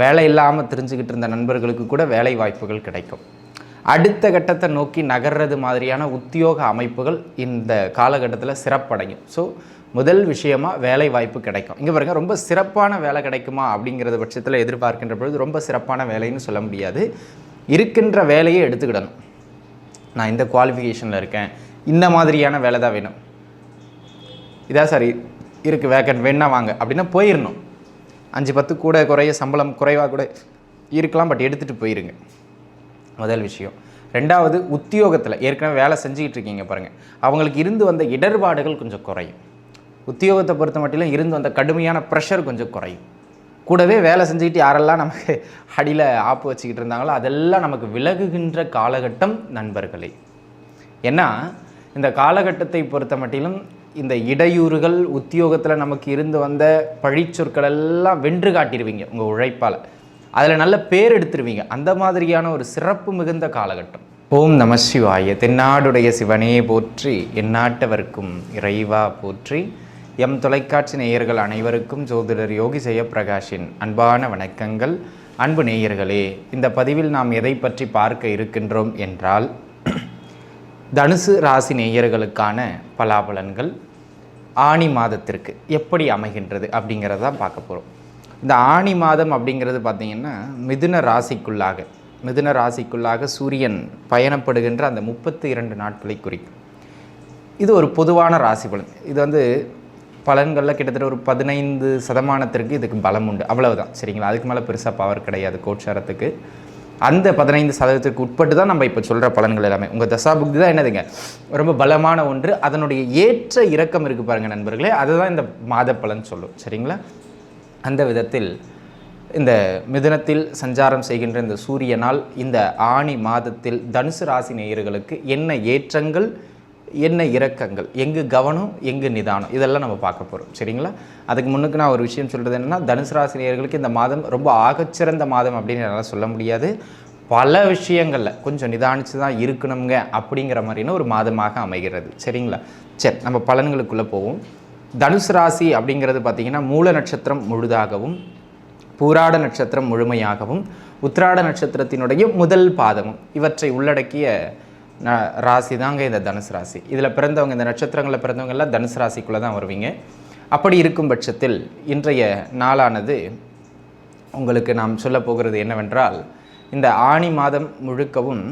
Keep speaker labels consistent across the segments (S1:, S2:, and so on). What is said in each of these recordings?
S1: வேலை இல்லாமல் தெரிஞ்சுக்கிட்டு இருந்த நண்பர்களுக்கு கூட வேலை வாய்ப்புகள் கிடைக்கும். அடுத்த கட்டத்தை நோக்கி நகர்றது மாதிரியான உத்தியோக அமைப்புகள் இந்த காலகட்டத்தில் சிறப்படையும். ஸோ முதல் விஷயமா வேலை வாய்ப்பு கிடைக்கும். இங்கே பாருங்க ரொம்ப சிறப்பான வேலை கிடைக்குமா அப்படிங்கிறத பட்சத்தில் எதிர்பார்க்கின்ற பொழுது ரொம்ப சிறப்பான வேலைன்னு சொல்ல முடியாது. இருக்கின்ற வேலையை எடுத்துக்கிடணும். நான் இந்த குவாலிஃபிகேஷனில் இருக்கேன். இந்த மாதிரியான வேலை தான் வேணும். இதான் சரி இருக்குது வேக்கன் வேணா வாங்க. அப்படின்னா போயிடணும் அஞ்சு பத்து கூட குறைய சம்பளம் குறைவாக கூட இருக்கலாம் பட் எடுத்துகிட்டு போயிருங்க. முதல் விஷயம். ரெண்டாவது உத்தியோகத்தில் ஏற்கனவே வேலை செஞ்சுக்கிட்டு இருக்கீங்க பாருங்கள் அவங்களுக்கு இருந்து வந்த இடர்பாடுகள் கொஞ்சம் குறையும். உத்தியோகத்தை பொறுத்த மட்டிலும் இருந்து வந்த கடுமையான ப்ரெஷர் கொஞ்சம் குறையும். கூடவே வேலை செஞ்சுக்கிட்டு யாரெல்லாம் நமக்கு அடியில் ஆப்பு வச்சுக்கிட்டு இருந்தாங்களோ அதெல்லாம் நமக்கு விலகுகின்ற காலகட்டம் நண்பர்களே. ஏன்னா இந்த காலகட்டத்தை பொறுத்த மட்டிலும் இந்த இடையூறுகள் உத்தியோகத்தில் நமக்கு இருந்து வந்த பழிச்சொற்கள் எல்லாம் வென்று காட்டிடுவீங்க உங்கள் உழைப்பால். அதில் நல்ல பேர் எடுத்துருவீங்க. அந்த மாதிரியான ஒரு சிறப்பு மிகுந்த காலகட்டம். ஓம் நம சிவாய. தென்னாடுடைய சிவனே போற்றி எந்நாட்டவர்க்கும் இறைவா போற்றி. எம் தொலைக்காட்சி நேயர்கள் அனைவருக்கும் ஜோதிடர் யோகி ஜெயப்பிரகாஷின் அன்பான வணக்கங்கள். அன்பு நேயர்களே இந்த பதிவில் நாம் எதை பற்றி பார்க்க இருக்கின்றோம் என்றால் தனுசு ராசி நேயர்களுக்கான பலாபலன்கள் ஆணி மாதத்திற்கு எப்படி அமைகின்றது அப்படிங்கிறத தான் பார்க்க போகிறோம் இந்த ஆணி மாதம் அப்படிங்கிறது பார்த்திங்கன்னா மிதுன ராசிக்குள்ளாக மிதுன ராசிக்குள்ளாக சூரியன் பயணப்படுகின்ற அந்த முப்பத்தி இரண்டு நாட்களை குறிக்கும். இது ஒரு பொதுவான ராசி பலன். இது வந்து பலன்களில் கிட்டத்தட்ட ஒரு பதினைந்து சதமானத்திற்கு இதுக்கு பலம் உண்டு. அவ்வளவுதான். சரிங்களா? அதுக்கு மேலே பெருசாக பவர் கிடையாது கோட்சாரத்துக்கு அந்த பதினைந்து சதவீதத்துக்கு உட்பட்டு தான் நம்ம இப்போ சொல்கிற பலன்கள் எல்லாமே. உங்கள் தசா புக்தி தான் என்னதுங்க? ரொம்ப பலமான ஒன்று. அதனுடைய ஏற்ற இறக்கம் இருக்குது பாருங்கள் நண்பர்களே. அதுதான் இந்த மாத பலன் சொல்லும். சரிங்களா? அந்த விதத்தில் இந்த மிதுனத்தில் சஞ்சாரம் செய்கின்ற இந்த சூரியனால் இந்த ஆணி மாதத்தில் தனுசு ராசி நேயர்களுக்கு என்ன ஏற்றங்கள் என்ன இறக்கங்கள் எங்கு கவனம் எங்கு நிதானம் இதெல்லாம் நம்ம பார்க்க போகிறோம் சரிங்களா? அதுக்கு முன்னுக்கு நான் ஒரு விஷயம் சொல்கிறது என்னென்னா தனுசு ராசினியர்களுக்கு இந்த மாதம் ரொம்ப ஆகச்சிறந்த மாதம் அப்படின்னு என்னால் சொல்ல முடியாது. பல விஷயங்களில் கொஞ்சம் நிதானித்து தான் இருக்கணுங்க அப்படிங்கிற மாதிரியான ஒரு மாதமாக அமைகிறது. சரிங்களா? சரி நம்ம பலன்களுக்குள்ளே போவோம். தனுசு ராசி அப்படிங்கிறது பார்த்திங்கன்னா மூல நட்சத்திரம் முழுதாகவும் பூராட நட்சத்திரம் முழுமையாகவும் உத்திராட நட்சத்திரத்தினுடைய முதல் பாதமும் இவற்றை உள்ளடக்கிய ராசி தாங்க இந்த தனுசு ராசி. இதில் பிறந்தவங்க இந்த நட்சத்திரங்களில் பிறந்தவங்க எல்லாம் தனுசு ராசிக்குள்ளே தான் வருவீங்க. அப்படி இருக்கும் பட்சத்தில் இன்றைய நாளானது உங்களுக்கு நாம் சொல்ல போகிறது என்னவென்றால் இந்த ஆணி மாதம் முழுக்கவும்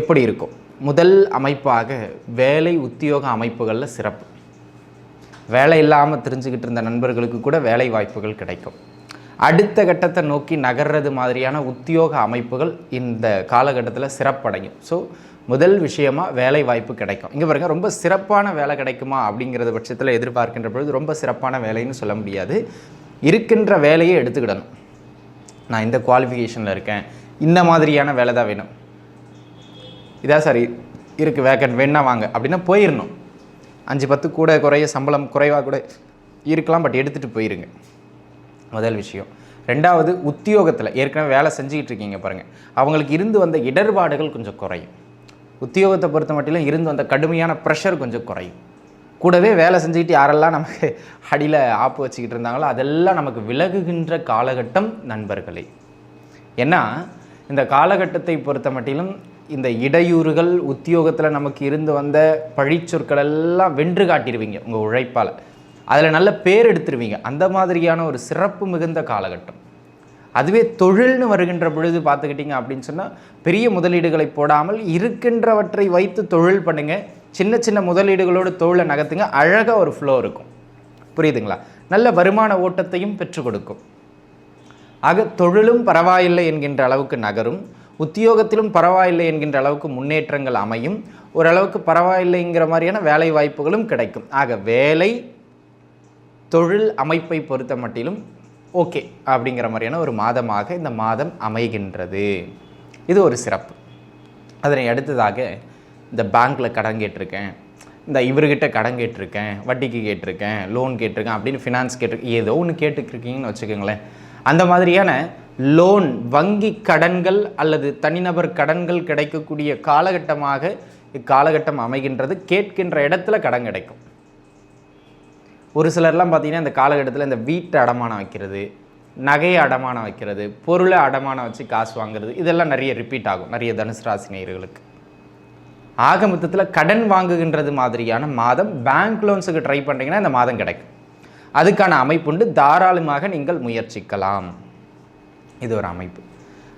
S1: எப்படி இருக்கும்? முதல் அமைப்பாக வேலை உத்தியோக அமைப்புகளில் சிறப்பு. வேலை இல்லாமல் தெரிஞ்சுக்கிட்டு இருந்த நண்பர்களுக்கு கூட வேலை வாய்ப்புகள் கிடைக்கும். அடுத்த கட்டத்தை நோக்கி நகர்றது மாதிரியான உத்தியோக அமைப்புகள் இந்த காலகட்டத்தில் சிறப்படையும். ஸோ முதல் விஷயமா வேலை வாய்ப்பு கிடைக்கும். இங்கே பாருங்கள் ரொம்ப சிறப்பான வேலை கிடைக்குமா அப்படிங்கிறத பட்சத்தில் எதிர்பார்க்கின்ற பொழுது ரொம்ப சிறப்பான வேலைன்னு சொல்ல முடியாது. இருக்கின்ற வேலையை எடுத்துக்கிடணும். நான் இந்த குவாலிஃபிகேஷனில் இருக்கேன். இந்த மாதிரியான வேலை தான் வேணும். இதான் சரி இருக்குது வேக்கன் வேணா வாங்க அப்படின்னா போயிடணும் அஞ்சு பத்து கூட குறைய சம்பளம் குறைவாக கூட இருக்கலாம் பட் எடுத்துகிட்டு போயிருங்க. முதல் விஷயம். ரெண்டாவது உத்தியோகத்தில் ஏற்கனவே வேலை செஞ்சுக்கிட்டு இருக்கீங்க பாருங்கள் அவங்களுக்கு இருந்து வந்த இடர்பாடுகள் கொஞ்சம் குறையும். உத்தியோகத்தை பொறுத்த மட்டிலும் இருந்து வந்த கடுமையான ப்ரெஷர் கொஞ்சம் குறையும். கூடவே வேலை செஞ்சுக்கிட்டு யாரெல்லாம் நமக்கு அடியில் ஆப்பு வச்சுக்கிட்டு இருந்தாங்களோ அதெல்லாம் நமக்கு விலகுகின்ற காலகட்டம் நண்பர்களே. ஏன்னா இந்த காலகட்டத்தை பொறுத்த மட்டிலும் இந்த இடையூறுகள் உத்தியோகத்தில் நமக்கு இருந்து வந்த பழிச்சொற்கள் எல்லாம் வென்று காட்டிடுவீங்க உங்கள் உழைப்பால். அதில் நல்ல பேர் எடுத்துருவீங்க. அந்த மாதிரியான ஒரு சிறப்பு மிகுந்த காலகட்டம். அதுவே தொழில்னு வருகின்ற பொழுது பார்த்துக்கிட்டிங்க அப்படின்னு சொன்னால் பெரிய முதலீடுகளை போடாமல் இருக்கின்றவற்றை வைத்து தொழில் பண்ணுங்கள் சின்ன சின்ன முதலீடுகளோடு தொழிலை நகர்த்துங்க. அழகாக ஒரு ஃப்ளோ இருக்கும். புரியுதுங்களா? நல்ல வருமான ஓட்டத்தையும் பெற்றுக் கொடுக்கும். ஆக தொழிலும் பரவாயில்லை என்கின்ற அளவுக்கு நகரும். உத்தியோகத்திலும் பரவாயில்லை என்கின்ற அளவுக்கு முன்னேற்றங்கள் அமையும். ஓரளவுக்கு பரவாயில்லைங்கிற மாதிரியான வேலை வாய்ப்புகளும் கிடைக்கும். ஆக வேலை தொழில் அமைப்பை பொறுத்த மட்டிலும் ஓகே அப்படிங்கிற மாதிரியான ஒரு மாதமாக இந்த மாதம் அமைகின்றது. இது ஒரு சிறப்பு. அதனை அடுத்ததாக இந்த பேங்க்கில் கடன் கேட்டிருக்கேன் இந்த இவர்கிட்ட கடன் கேட்டிருக்கேன் வட்டிக்கு கேட்டிருக்கேன் லோன் கேட்டிருக்கேன் அப்படின்னு ஃபினான்ஸ் கேட்டிருக்கேன் ஏதோ ஒன்று கேட்டுக்கிருக்கீங்கன்னு வச்சுக்கோங்களேன். அந்த மாதிரியான லோன் வங்கி கடன்கள் அல்லது தனிநபர் கடன்கள் கிடைக்கக்கூடிய காலகட்டமாக இக்காலகட்டம் அமைகின்றது. கேட்கின்ற இடத்துல கடன் கிடைக்கும். ஒரு சிலர்லாம் பார்த்தீங்கன்னா இந்த காலகட்டத்தில் இந்த வீட்டை அடமானம் வைக்கிறது நகையை அடமானம் வைக்கிறது பொருளை அடமானம் வச்சு காசு வாங்குறது இதெல்லாம் நிறைய ரிப்பீட் ஆகும் நிறைய தனுசு ராசி நேயர்களுக்கு. ஆக மொத்தத்தில் கடன் வாங்குகின்றது மாதிரியான மாதம் பேங்க் லோன்ஸுக்கு ட்ரை பண்ணுறீங்கன்னா இந்த மாதம் கிடைக்கும். அதுக்கான அமைப்புண்டு தாராளமாக நீங்கள் முயற்சிக்கலாம். இது ஒரு அமைப்பு.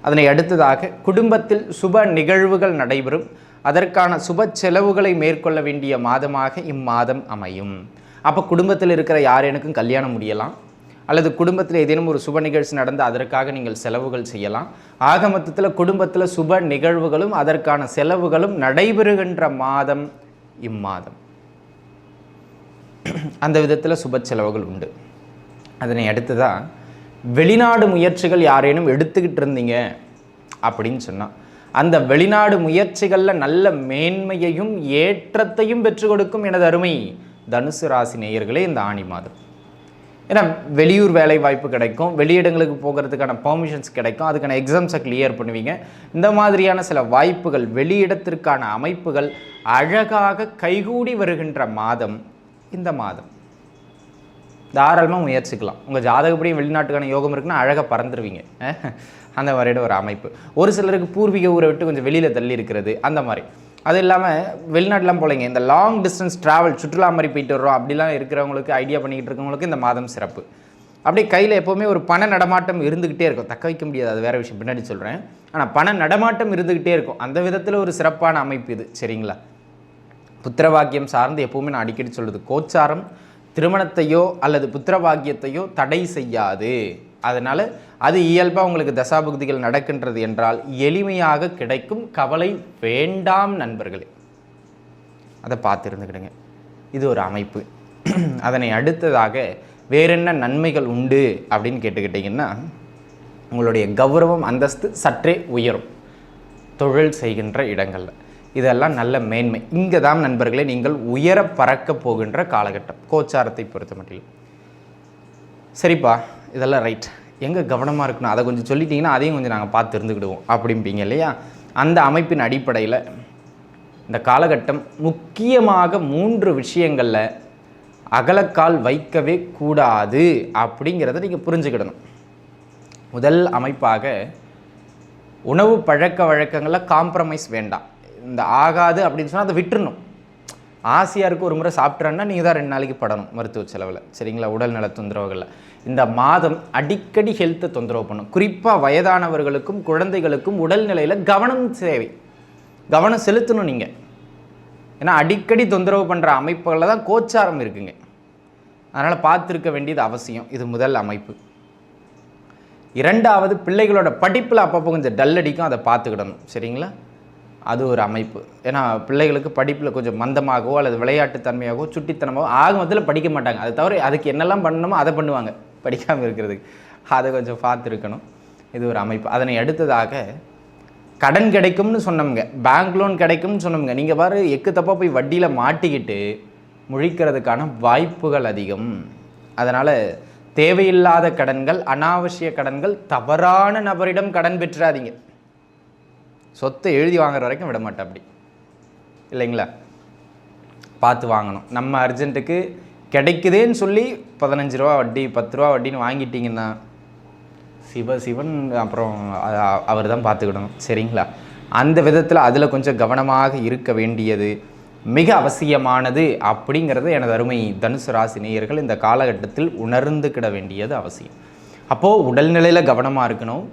S1: அதனை அடுத்ததாக குடும்பத்தில் சுப நிகழ்வுகள் நடைபெறும். அதற்கான சுப செலவுகளை மேற்கொள்ள வேண்டிய மாதமாக இம்மாதம் அமையும். அப்போ குடும்பத்தில் இருக்கிற யாரேனுக்கும் கல்யாணம் முடியலாம்? அல்லது குடும்பத்தில் ஏதேனும் ஒரு சுப நிகழ்ச்சி நடந்து அதற்காக நீங்கள் செலவுகள் செய்யலாம்? ஆக மொத்தத்தில் குடும்பத்தில் சுப நிகழ்வுகளும் அதற்கான செலவுகளும் நடைபெறுகின்ற மாதம் இம்மாதம். அந்த விதத்தில் சுப செலவுகள் உண்டு. அதனை அடுத்ததாக வெளிநாடு முயற்சிகள் யாரேனும் எடுத்துக்கிட்டு இருந்தீங்க அப்படின்னு சொன்னால் அந்த வெளிநாடு முயற்சிகளில் நல்ல மேன்மையையும் ஏற்றத்தையும் பெற்றுக் கொடுக்கும் எனது அருமை. தனுசு ராசி நேயர்களே இந்த ஆணி மாதம். ஏன்னா வெளியூர் வேலை வாய்ப்பு கிடைக்கும் வெளியிடங்களுக்கு போகிறதுக்கான பெர்மிஷன்ஸ் கிடைக்கும் அதுக்கான எக்ஸாம்ஸை கிளியர் பண்ணுவீங்க. இந்த மாதிரியான சில வாய்ப்புகள் வெளியிடத்திற்கான அமைப்புகள் அழகாக கைகூடி வருகின்ற மாதம் இந்த மாதம். தாராளமாக முயற்சிக்கலாம். உங்கள் ஜாதகப்படியும் வெளிநாட்டுக்கான யோகம் இருக்குன்னா அழகாக பறந்துருவீங்க. அந்த மாதிரியான ஒரு அமைப்பு. ஒரு சிலருக்கு பூர்வீக ஊரை விட்டு கொஞ்சம் வெளியில் தள்ளி இருக்கிறது அந்த மாதிரி. அது இல்லாமல் வெளிநாட்டிலாம் போலைங்க. இந்த லாங் டிஸ்டன்ஸ் ட்ராவல் சுற்றுலா மாதிரி போயிட்டு வர்றோம். அப்படிலாம் இருக்கிறவங்களுக்கு ஐடியா பண்ணிக்கிட்டு இருக்கவங்களுக்கு இந்த மாதம் சிறப்பு. அப்படியே கையில் எப்போவுமே ஒரு பண நடமாட்டம் இருந்துக்கிட்டே இருக்கும். தக்க வைக்க முடியாது. அது வேறு விஷயம். பின்னாடி சொல்கிறேன் ஆனால் பண நடமாட்டம் இருந்துக்கிட்டே இருக்கும். அந்த விதத்தில் ஒரு சிறப்பான அமைப்பு இது. சரிங்களா? புத்திரவாக்கியம் சார்ந்து எப்போவுமே நான் அடிக்கடி சொல்லுது கோச்சாரம் திருமணத்தையோ அல்லது புத்திரவாக்கியத்தையோ தடை செய்யாது. அதனால் அது இயல்பாக உங்களுக்கு தசாபுக்திகள் நடக்கின்றது என்றால் எளிமையாக கிடைக்கும் கவலை வேண்டாம் நண்பர்களே. அதை பார்த்து இருந்துக்கிடுங்க இது ஒரு அமைப்பு. அதனை அடுத்ததாக வேறென்ன நன்மைகள் உண்டு அப்படின்னு கேட்டுக்கிட்டிங்கன்னா உங்களுடைய கௌரவம் அந்தஸ்து சற்றே உயரும். தொழில் செய்கின்ற இடங்களில். இதெல்லாம் நல்ல மேன்மை. இங்கே தான் நண்பர்களே நீங்கள் உயர பறக்க போகின்ற காலகட்டம். கோச்சாரத்தை பொறுத்த மட்டிலும் சரிப்பா. இதெல்லாம் ரைட் எங்கே கவனமாக இருக்கணும்? அதை கொஞ்சம் சொல்லிட்டீங்கன்னா அதையும் கொஞ்சம் நாங்கள் பார்த்து இருந்துக்கிடுவோம். அப்படிம்பீங்க இல்லையா? அந்த அமைப்பின் அடிப்படையில் இந்த காலகட்டம் முக்கியமாக மூன்று விஷயங்களில் அகலக்கால் வைக்கவே கூடாது அப்படிங்கிறத நீங்கள் புரிஞ்சுக்கிடணும். முதல் அமைப்பாக உணவு பழக்க வழக்கங்களில் காம்ப்ரமைஸ் வேண்டாம். இந்த ஆகாது அப்படின்னு சொன்னால் அதை விட்டுறணும். ஆசையாக இருக்குது ஒரு முறை சாப்பிட்றேன்னா நீங்கள் தான் ரெண்டு நாளைக்கு படணும் மருத்துவ செலவில். சரிங்களா? உடல் நல தொந்தரவுகளில். இந்த மாதம் அடிக்கடி ஹெல்த்தை தொந்தரவு பண்ணும் குறிப்பாக வயதானவர்களுக்கும் குழந்தைகளுக்கும் உடல்நிலையில் கவனம் தேவை. கவனம் செலுத்தணும் நீங்கள் ஏன்னா அடிக்கடி தொந்தரவு பண்ணுற அமைப்புகளில் தான் கோச்சாரம் இருக்குங்க. அதனால் பார்த்துருக்க வேண்டியது அவசியம். இது முதல் அமைப்பு. இரண்டாவது பிள்ளைகளோட படிப்பில் அப்பப்போ கொஞ்சம் டல் அடிக்கும். அதை பார்த்துக்கிடணும். சரிங்களா? அது ஒரு அமைப்பு. ஏன்னா பிள்ளைகளுக்கு படிப்பில் கொஞ்சம் மந்தமாகவோ அல்லது விளையாட்டுத்தன்மையாகவோ சுட்டித்தனமாகவோ ஆக மொத்தத்தில் படிக்க மாட்டாங்க. அது தவிர அதுக்கு என்னெல்லாம் பண்ணணுமோ அதை பண்ணுவாங்க. படிக்காமல் இருக்கிறதுக்கு. அதை கொஞ்சம் பார்த்துருக்கணும். இது ஒரு அமைப்பு. அதனை அடுத்ததாக கடன் கிடைக்கும்னு சொன்னோம்ங்க பேங்க் லோன் கிடைக்கும்னு சொன்னோம்ங்க நீங்கள் பாரு எக்கு தப்பாக போய் வட்டியில் மாட்டிக்கிட்டு முழிக்கிறதுக்கான வாய்ப்புகள் அதிகம். அதனால் தேவையில்லாத கடன்கள் அனாவசிய கடன்கள் தவறான நபரிடம் கடன் பெற்றாதீங்க. சொத்தை எழுதி வாங்குற வரைக்கும் விட மாட்டேன் அப்படி. இல்லைங்களா? பார்த்து வாங்கணும். நம்ம அர்ஜென்ட்டுக்கு கிடைக்குதேன்னு சொல்லி பதினஞ்சு ரூபா வட்டி பத்து ரூபா வட்டின்னு வாங்கிட்டீங்கன்னா சிவ சிவன் அப்புறம் அவர் தான் பார்த்துக்கிடணும். சரிங்களா? அந்த விதத்தில் அதில் கொஞ்சம் கவனமாக இருக்க வேண்டியது மிக அவசியமானது அப்படிங்கிறது எனது அருமை தனுசு ராசி நேயர்கள் இந்த காலகட்டத்தில் உணர்ந்துக்கிட வேண்டியது அவசியம். அப்போது உடல்நிலையில் கவனமாக இருக்கணும்.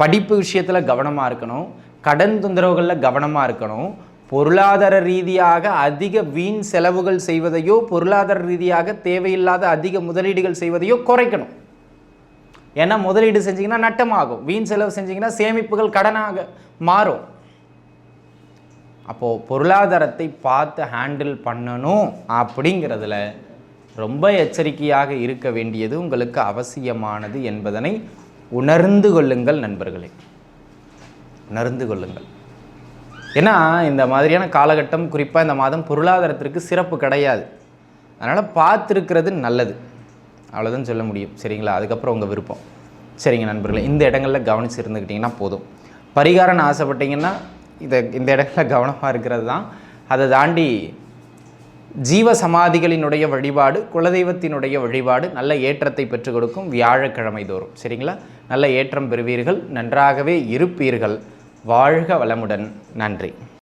S1: படிப்பு விஷயத்தில் கவனமாக இருக்கணும். கடன் தொந்தரவுகளில் கவனமாக இருக்கணும். பொருளாதார ரீதியாக அதிக வீண் செலவுகள் செய்வதையோ பொருளாதார ரீதியாக தேவையில்லாத அதிக முதலீடுகள் செய்வதையோ குறைக்கணும். ஏன்னா முதலீடு செஞ்சிங்கன்னா நட்டமாகும். வீண் செலவு செஞ்சிங்கன்னா சேமிப்புகள் கடனாக மாறும். அப்போது பொருளாதாரத்தை பார்த்து ஹேண்டில் பண்ணணும் அப்படிங்கிறதுல ரொம்ப எச்சரிக்கையாக இருக்க வேண்டியது உங்களுக்கு அவசியமானது என்பதனை உணர்ந்து கொள்ளுங்கள் நண்பர்களே. உணர்ந்து கொள்ளுங்கள். ஏன்னா இந்த மாதிரியான காலகட்டம் குறிப்பாக இந்த மாதம் பொருளாதாரத்திற்கு சிறப்பு கிடையாது. அதனால் பார்த்துருக்கிறது நல்லது. அவ்வளோதான் சொல்ல முடியும். சரிங்களா? அதுக்கப்புறம் உங்கள் விருப்பம். சரிங்க நண்பர்களே இந்த இடங்களில் கவனிச்சு இருந்துக்கிட்டிங்கன்னா போதும். பரிகாரம்னு ஆசைப்பட்டீங்கன்னா இதை இந்த இடத்துல கவனமாக இருக்கிறது தான். அதை தாண்டி ஜீவ சமாதிகளினுடைய வழிபாடு குலதெய்வத்தினுடைய வழிபாடு நல்ல ஏற்றத்தை பெற்றுக் கொடுக்கும் வியாழக்கிழமை தோறும். சரிங்களா? நல்ல ஏற்றம் பெறுவீர்கள் நன்றாகவே இருப்பீர்கள். வாழ்க வளமுடன். நன்றி.